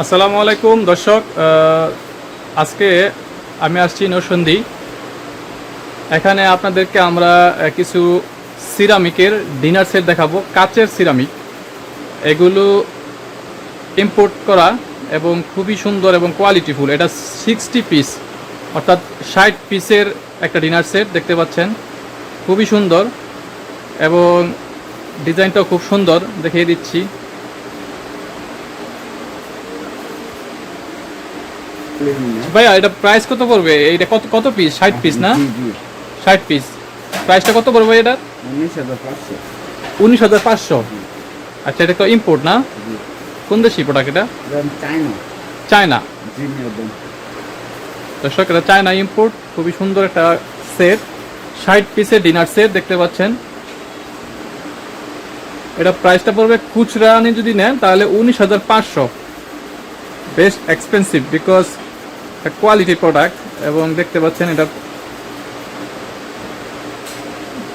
আসসালামু আলাইকুম, দর্শক আজকে আমি আসছি নরসন্দী এখানে আপনাদেরকে আমরা কিছু সিরামিকের ডিনার সেট দেখাবো, কাচের সিরামিক। এগুলো ইম্পোর্ট করা এবং খুবই সুন্দর এবং কোয়ালিটিফুল এটা সিক্সটি পিস অর্থাৎ ষাট পিসের একটা ডিনার সেট, দেখতে পাচ্ছেন। খুবই সুন্দর এবং ডিজাইনটাও খুব সুন্দর, দেখিয়ে দিচ্ছি। ভাইয়া এটা প্রাইস কত পড়বে? এইটা কত কত পিস ষাট পিস না? ষাট পিস প্রাইসটা কত পড়বে এটার? উনিশ হাজার পাঁচশো। উনিশ হাজার পাঁচশো। আচ্ছা এটা তো ইম্পোর্ট না? কোন দেশি প্রোডাক্ট এটা? চায়না জি দর্শক এটা চায়না ইম্পোর্ট খুবই সুন্দর একটা সেট ষাট পিসের ডিনার সেট দেখতে পাচ্ছেন। এটা প্রাইসটা পড়বে খুচরা আনি যদি নেন তাহলে উনিশ হাজার পাঁচশো। Best expensive because quality product এবং দেখতে পাচ্ছেন এটা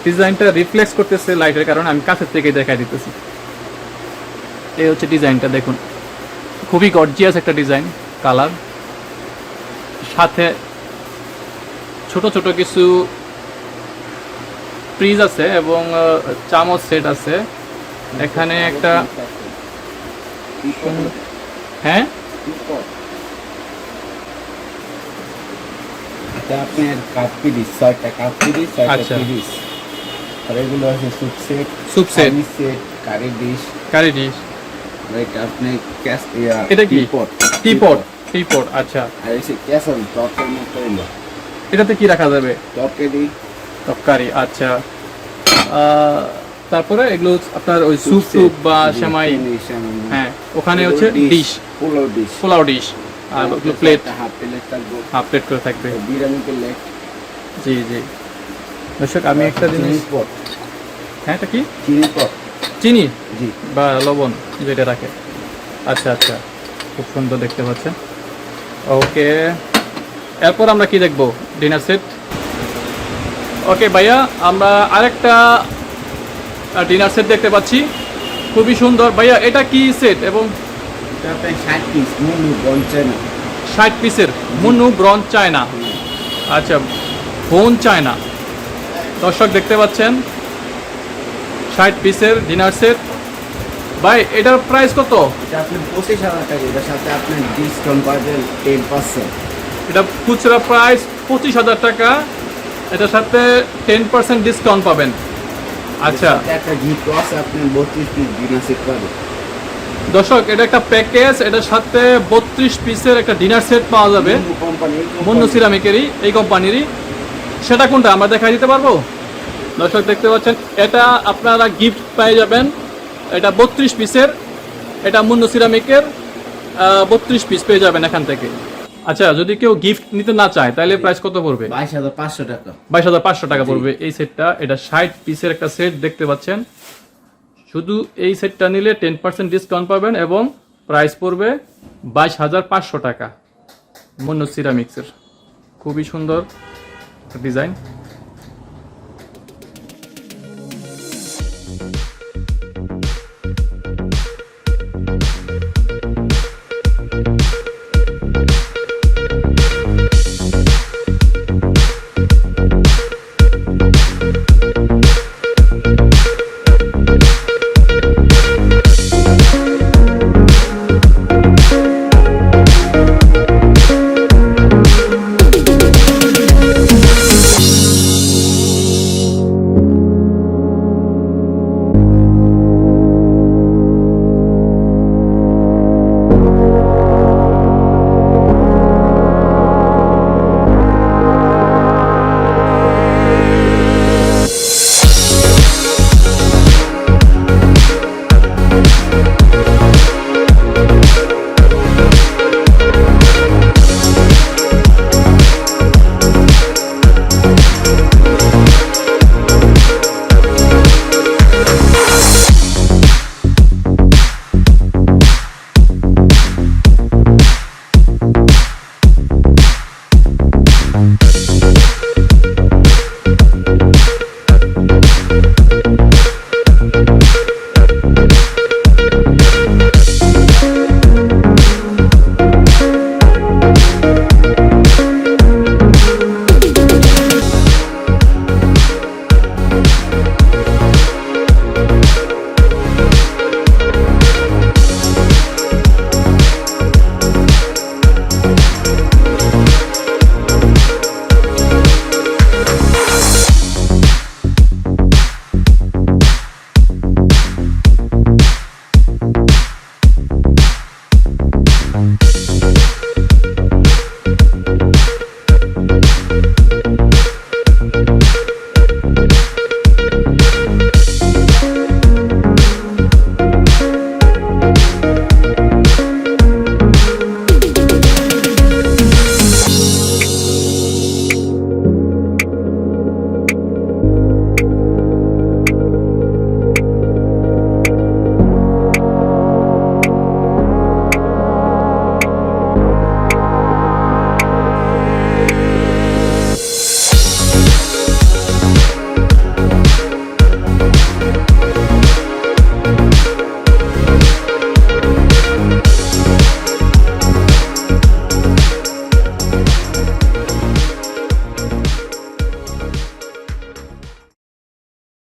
ডিজাইনটা রিফ্লেক্স করতেছে লাইটের কারণে আমি কাছের থেকে দেখাই দিতেছি। এই হচ্ছে ডিজাইনটা দেখুন। খুবই গর্জিয়াস একটা ডিজাইন কালার সাথে ছোট ছোট কিছু ফ্রিজ আছে এবং চামচ সেট আছে। এখানে একটা হ্যাঁ? এটা আপনার কাপ পিরিস ছয়টা কাপ পিরিস ছয়টা আচ্ছা। পিরিস আর এগুলো আছে soup set soup set set curry dish curry dish এটা আপনি ক্যাস এটা কি? টিপট টিপট টিপট আচ্ছা। আর এসে ক্যাসাল টপের মতো হলো এটাতে কি রাখা যাবে? তরকারি। আচ্ছা। তারপরে এগুলো আপনার ওই স্যুপ টুপ বা সেমাই। হ্যাঁ ওখানে হচ্ছে ডিশ পোলো ডিশ পোলাও ডিশ আর প্লেট হাফ প্লেট থাকব। হাফ প্লেট করে থাকবে। বিরিয়ানি প্লেট জি জি। দর্শক আমি একটা জিনিস হ্যাঁ এটা কি? চিনি পট। চিনি? জি। বা লবণ যেটা রাখে। আচ্ছা আচ্ছা। খুব সুন্দর দেখতে পাচ্ছেন। ওকে। এরপর আমরা কি দেখব? ডিনার সেট ওকে ভাইয়া আমরা আরেকটা ডিনার সেট দেখতে পাচ্ছি। খুবই সুন্দর। ভাইয়া এটা কি সেট এবং ষাট পিস মুলু বঞ্চে না ষাট পিসের চায়না। আচ্ছা বোন চায়না। দর্শক দেখতে পাচ্ছেন ষাট পিসের ডিনার সেট ভাই এটার প্রাইস কত? এটা আপনি পঁচিশ হাজার টাকা এটার সাথে আপনি ডিসকাউন্ট পাবেন টেন পার্সেন্ট এটা খুচরা প্রাইস পঁচিশ হাজার টাকা এটার সাথে টেন পার্সেন্ট ডিসকাউন্ট পাবেন। আচ্ছা। একটা গিফট আছে আপনি বত্রিশ পিস ডিনার সেট পাবেন দর্শক এটা একটা প্যাকেজ এটার সাথে বত্রিশ পিসের একটা ডিনার সেট পাওয়া যাবে। বন্য সিরামিকেরই এই কোম্পানিরই সেটা কোনটা আমরা দেখাই দিতে পারব? দর্শক দেখতে পাচ্ছেন এটা আপনারা গিফট পেয়ে যাবেন। এটা বত্রিশ পিসের এটা মুন্নু সিরামিকের বত্রিশ পিস পেয়ে যাবেন এখান থেকে। আচ্ছা যদি কেউ গিফট নিতে না চায় তাহলে প্রাইস কত পড়বে? বাইশ হাজার পাঁচশো টাকা। বাইশ হাজার পাঁচশো টাকা পড়বে। এই সেটটা এটা ষাট পিসের একটা সেট দেখতে পাচ্ছেন। শুধু এই সেটটা নিলে টেন পার্সেন্ট ডিসকাউন্ট পাবেন এবং প্রাইস পড়বে বাইশ হাজার পাঁচশো টাকা মন্য সিরামিক্সের খুবই সুন্দর ডিজাইন